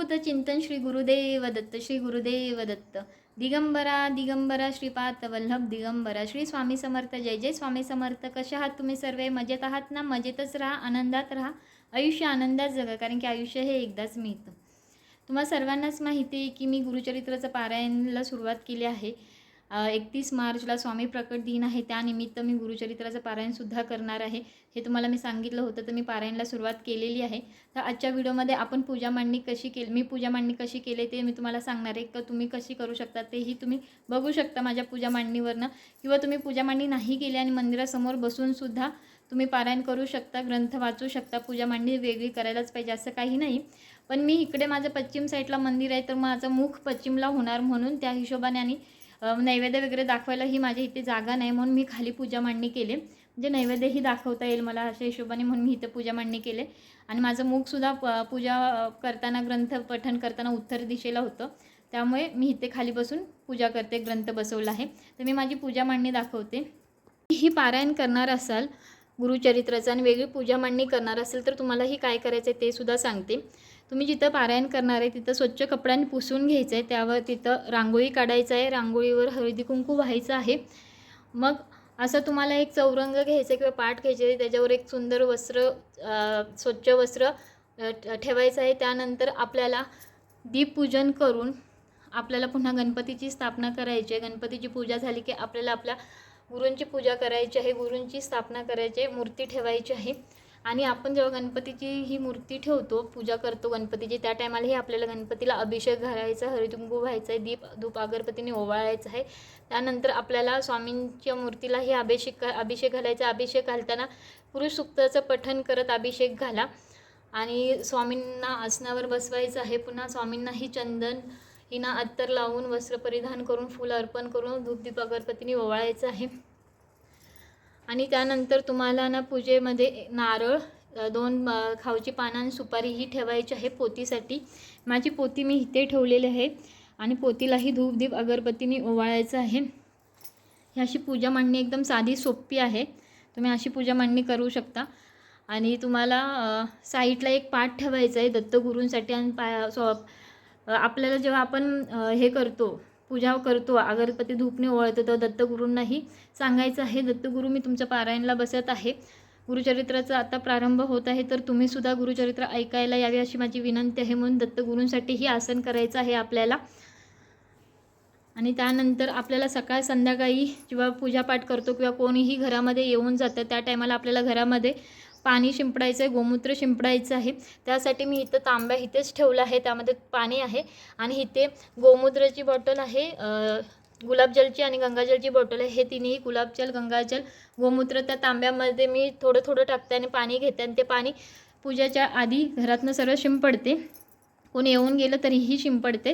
अवधूत चिंतन श्री गुरुदेव दत्त श्री गुरुदेव दत्त. दिगंबरा दिगंबरा श्रीपाद वल्लभ दिगंबरा श्री स्वामी समर्थ. जय जय स्वामी समर्थ. कशा आहात तुम्ही सर्व? मजेत आहात ना? मजेतच राहा आनंदात राहा. आयुष्य आनंदात जगा कारण की आयुष्य हे एकदाच मिळतं. तुम्हा सर्वांनाच माहिती आहे की मी गुरुचरित्राचं पारायणला सुरुवात केली आहे. एकतीस मार्चला स्वामी प्रकट दिन आहे. त्यानिमित्त मी गुरुचरित्राचं पारायणसुद्धा करणार आहे. हे तुम्हाला मी सांगितलं होतं तर मी पारायणला सुरुवात केलेली आहे. तर आजच्या व्हिडिओमध्ये आपण पूजा मांडणी कशी केली मी पूजा मांडणी कशी केली ते मी तुम्हाला सांगणार आहे. का तुम्ही कशी करू शकता तेही तुम्ही बघू शकता माझ्या पूजा मांडणीवरनं. किंवा तुम्ही पूजा मांडणी नाही केली आणि मंदिरासमोर बसूनसुद्धा तुम्ही पारायण करू शकता ग्रंथ वाचू शकता पूजा मांडणी वेगळी करायलाच पाहिजे असं काही नाही. पण मी इकडे माझं पश्चिम साईडला मंदिर आहे तर माझं मुख पश्चिमला होणार म्हणून त्या हिशोबाने आणि नैवेद्य वगैरे दाखवायला ही माझ्या इथे जागा नाही म्हणून मी खाली पूजा मांडणी केले. म्हणजे नैवेद्यही दाखवता येईल मला अशा हिशोबाने म्हणून मी इथे पूजा मांडणी केले. आणि माझं मुखसुद्धा प पूजा करताना ग्रंथ पठण करताना उत्तर दिशेला होतं. त्यामुळे मी इथे खाली बसून पूजा करते ग्रंथ बसवला आहे. तर मी माझी पूजा मांडणी दाखवते. ही पारायण करणार असाल गुरुचरित्राचं आणि वेगळी पूजा मांडणी करणार असेल तर तुम्हाला ही काय करायचं आहे ते सुद्धा सांगते. तुम्ही जिथं पारायण करणार आहे तिथं स्वच्छ कपड्याने पुसून घ्यायचं आहे त्यावर तिथं रांगोळी काढायचं आहे रांगोळीवर हळदी कुंकू व्हायचं आहे. मग असं तुम्हाला एक चौरंग घ्यायचं किंवा पाठ घ्यायचे आहे त्याच्यावर एक सुंदर वस्त्र स्वच्छ वस्त्र ठेवायचं आहे. त्यानंतर आपल्याला दीपपूजन करून आपल्याला पुन्हा गणपतीची स्थापना करायची आहे. गणपतीची पूजा झाली की आपल्याला आपल्या गुरूंची पूजा करायची आहे गुरूंची स्थापना करायची आहे मूर्ती ठेवायची आहे. आणि आपण जेव्हा गणपतीची ही मूर्ती ठेवतो पूजा करतो गणपतीची त्या टायमालाही आपल्याला गणपतीला अभिषेक घालायचा हरितुंबू व्हायचा आहे दीप धूप अगरबत्तीने ओवाळायचं आहे. त्यानंतर आपल्याला स्वामींच्या मूर्तीलाही अभिषेक अभिषेक घालायचा अभिषेक घालताना पुरुष सुक्ताचं पठण करत अभिषेक घाला. आणि स्वामींना आसनावर बसवायचं आहे. पुन्हा स्वामींनाही चंदन हिना अत्तर लावून वस्त्र परिधान करून फुलं अर्पण करून धूपदीप अगरबत्तीने ओवाळायचं आहे. आणि त्यानंतर तुम्हाला ना पूजेमध्ये नारळ दोन खाऊची पानं आणि सुपारीही ठेवायची आहे पोतीसाठी. माझी पोती मी इथे ठेवलेली आहे आणि पोतीलाही धूपदीप अगरबत्तीने ओवाळायचं आहे. ही अशी पूजा मांडणी एकदम साधी सोपी आहे. तुम्ही अशी पूजा मांडणी करू शकता. आणि तुम्हाला साईटला साईडला एक पाठ ठेवायचा आहे दत्तगुरूंसाठी आणि पा सॉ आपल्याला जेव्हा आपण हे करतो पूजा करतो अगरबत्ती धूपने ओळखतो तर दत्तगुरूंनाही सांगायचं आहे दत्तगुरू मी तुमच्या पारायणला बसत आहे. गुरुचरित्राचा आता प्रारंभ होत आहे तर तुम्ही सुद्धा गुरुचरित्र ऐकायला यावे अशी माझी विनंती आहे. म्हणून दत्तगुरूंसाठीही आसन करायचं आहे आपल्याला. आणि त्यानंतर आपल्याला सकाळ संध्याकाळी जेव्हा पूजापाठ करतो किंवा कोणीही घरामध्ये येऊन जातं त्या टायमाला आपल्याला घरामध्ये पाणी शिंपडायचं आहे गोमूत्र शिंपडायचं आहे. त्यासाठी मी इथं तांब्या इथेच ठेवलं आहे त्यामध्ये पाणी आहे. आणि इथे गोमूत्राची बॉटल आहे गुलाबजलची आणि गंगाजलची बॉटल आहे. हे तिन्ही गुलाबजल गंगाजल गोमूत्र त्या तांब्यामध्ये मी थोडं थोडं टाकते आणि पाणी घेते. आणि ते पाणी पूजाच्या आधी घरातनं सर्व शिंपडते. कोणी येऊन गेलं तरीही शिंपडते.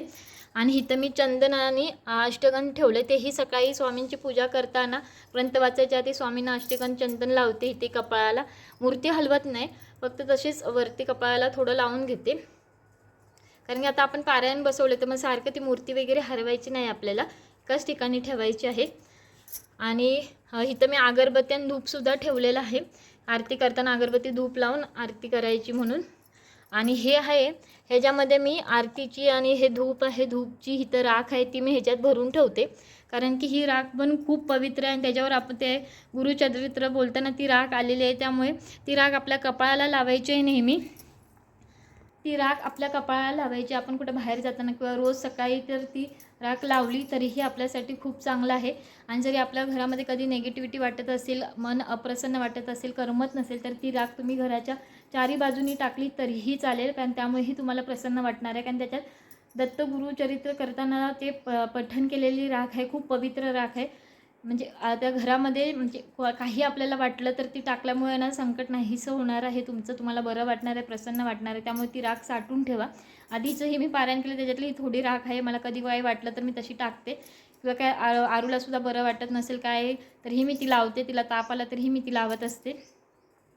आणि इथं मी चंदन आणि अष्टगंध ठेवले. तेही सकाळी स्वामींची पूजा करताना ग्रंथ वाचायच्या आधी स्वामींना अष्टगंध चंदन लावते इथे कपाळाला. मूर्ती हलवत नाही फक्त तशीच वरती कपाळाला थोडं लावून घेते. कारण की आता आपण पारायण बसवले तर मग सारखं ती मूर्ती वगैरे हरवायची नाही आपल्याला. एकाच ठिकाणी ठेवायची आहे. आणि इथं मी अगरबत्ती आणि धूपसुद्धा ठेवलेलं आहे. आरती करताना अगरबत्ती धूप लावून आरती करायची म्हणून. आणि हे आहे ह्याच्यामध्ये मी आरतीची आणि हे धूप आहे धूपची इथं राख आहे ती मी ह्याच्यात भरून ठेवते. कारण की ही राख पण खूप पवित्र आहे आणि त्याच्यावर आपण ते गुरुचरित्र बोलताना ती राख आलेली आहे त्यामुळे ती राख आपल्या कपाळाला लावायची आहे नेहमी. ती राख आपल्या कपाळाला लावायची. आपण कुठं बाहेर जाताना किंवा रोज सकाळी तर ती राख लावली तरीही आपल्यासाठी खूप चांगलं आहे. आणि जरी आपल्या घरामध्ये कधी निगेटिव्हिटी वाटत असेल मन अप्रसन्न वाटत असेल करमत नसेल तर ती राख तुम्ही घराच्या चारी बाजूनी टाकली तरीही चालेल. कारण त्यामुळेही तुम्हाला प्रसन्न वाटणार आहे. कारण त्याच्यात दत्तगुरुचरित्र करताना ते प पठण केलेली राख आहे. खूप पवित्र राख आहे. म्हणजे आता त्या घरामध्ये म्हणजे काही आपल्याला वाटलं तर ती टाकल्यामुळे ना संकट नाहीसं होणार आहे. तुमचं तुम्हाला बरं वाटणार आहे प्रसन्न वाटणार आहे. त्यामुळे ती राख साठून ठेवा. आधीचंही मी पारायण केलं त्याच्यातली थोडी राख आहे. मला कधी काय वाटलं तर मी तशी टाकते. किंवा काय आ आरूला सुद्धा बरं वाटत नसेल काय तरीही मी ती लावते. तिला ताप आला तरीही मी ती लावत असते.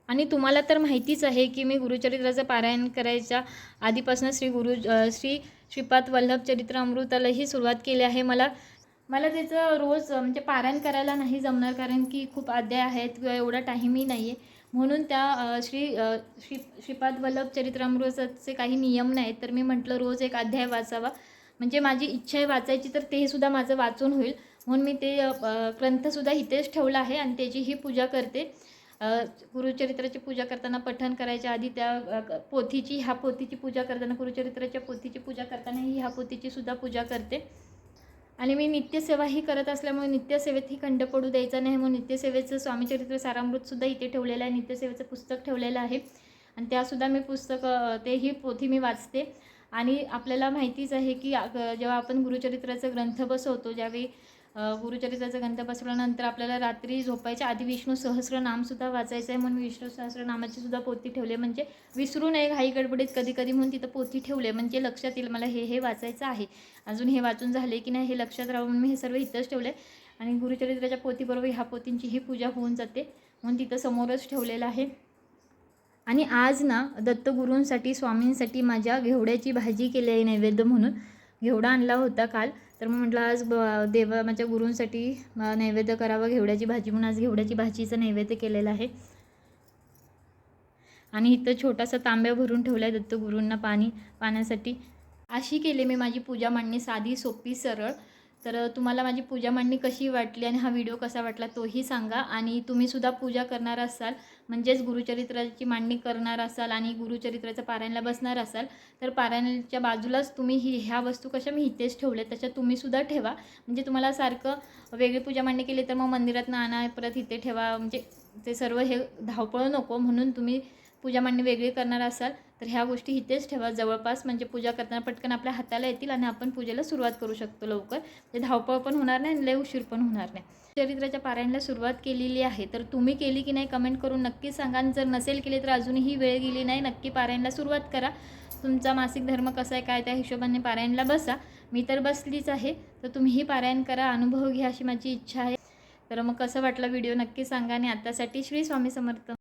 आणि तुम्हाला तर माहितीच आहे की मी गुरुचरित्राचं पारायण करायच्या आधीपासून श्री गुरु श्री श्रीपाद वल्लभ चरित्र अमृतालाही सुरुवात केली आहे. मला मला त्याचं रोज म्हणजे पारायण करायला नाही जमणार कारण की खूप अध्याय आहेत किंवा एवढा टाईमही नाही आहे म्हणून त्या श्री श्री श्रीपाद वल्लभ चरित्रामृतचे काही नियम नाहीत. तर मी म्हटलं रोज एक अध्याय वाचावा. म्हणजे माझी इच्छा आहे वाचायची तर तेसुद्धा माझं वाचून होईल. म्हणून मी ते ग्रंथसुद्धा इथेच ठेवला आहे आणि त्याचीही पूजा करते. गुरुचरित्राची पूजा करताना पठण करायच्या आधी त्या पोथीची ह्या पोथीची पूजा करताना गुरुचरित्राच्या पोथीची पूजा करताना ही ह्या पोथीची सुद्धा पूजा करते. आणि मी नित्यसेवाही करत असल्यामुळे नित्यसेवेतही खंड पडू द्यायचा नाही. म्हणून नित्यसेवेचं स्वामीचरित्र सारामृतसुद्धा इथे ठेवलेलं आहे. नित्यसेवेचं पुस्तक ठेवलेलं आहे. आणि त्यासुद्धा मी पुस्तक तेही पोथी मी वाचते. आणि आपल्याला माहितीच आहे की जेव्हा आपण गुरुचरित्राचा ग्रंथ बसवतो ज्यावेळी गुरुचरित्राचा ग्रंथ बसवल्यानंतर आपल्याला रात्री झोपायच्या आधी विष्णू सहस्रनामसुद्धा वाचायचं आहे. म्हणून विष्णू सहस्रनामाची सुद्धा पोथी ठेवले म्हणजे विसरू नये घाई गडबडीत कधी कधी म्हणून तिथं पोथी ठेवले म्हणजे लक्षात येईल मला हे हे वाचायचं आहे. अजून हे वाचून झाले की नाही हे लक्षात राहून मी हे सर्व इथंच ठेवले आणि गुरुचरित्राच्या पोथीबरोबर ह्या पोथींचीही पूजा होऊन जाते. म्हणून तिथं समोरच ठेवलेलं आहे. आणि आज ना दत्तगुरूंसाठी स्वामींसाठी माझ्या घेवड्याची भाजी केली आहे नैवेद्य म्हणून. घेवडा आणला होता काल. तर मग म्हटलं आज ब देवा माझ्या गुरूंसाठी नैवेद्य करावं. घेवड्याची भाजी म्हणून आज घेवड्याची भाजीचं नैवेद्य केलेलं आहे. आणि इथं छोटासा तांब्या भरून ठेवला आहे दत्तगुरूंना पाणी पाण्यासाठी. अशी केली मी माझी पूजा मांडणी साधी सोपी सरळ. तर तुम्हाला माझी पूजा मांडणी कशी वाटली आणि हा व्हिडिओ कसा वाटला तोही सांगा. आणि तुम्ही सुद्धा पूजा करणार असाल म्हणजेच गुरुचरित्राची मांडणी करणार असाल आणि गुरुचरित्राचं पारायणला बसणार असाल तर पारायणच्या बाजूलाच तुम्ही ही ह्या वस्तू कशा मी इथेच ठेवल्या त्याच्यात तुम्हीसुद्धा ठेवा. म्हणजे तुम्हाला सारखं वेगळी पूजा मांडणी केली तर मग मंदिरात आणा परत इथे ठेवा. म्हणजे ते सर्व हे धावपळ नको म्हणून तुम्ही पूजा मांडणी वेगळी करणार असाल तर ह्या गोष्टी इथेच ठेवा. जवळपास म्हणजे पूजा करताना पटकन आपल्या हाताला येतील आणि आपण पूजेला सुरुवात करू शकतो लवकर. म्हणजे धावपळ पण होणार नाही आणि लय उशीर पण होणार नाही. चरित्राच्या पारायणाला सुरुवात केलेली आहे तर तुम्ही केली की नाही कमेंट करून नक्की सांगा. आणि जर नसेल केली तर अजूनही वेळ गेली नाही नक्की पारायणाला सुरुवात करा. तुमचा मासिक धर्म कसा आहे काय त्या हिशोबाने पारायणला बसा. मी तर बसलीच आहे तर तुम्हीही पारायण करा. अनुभव घ्या अशी माझी इच्छा आहे. तर मग कसं वाटलं व्हिडिओ नक्की सांगा आणि आत्तासाठी श्री स्वामी समर्थ.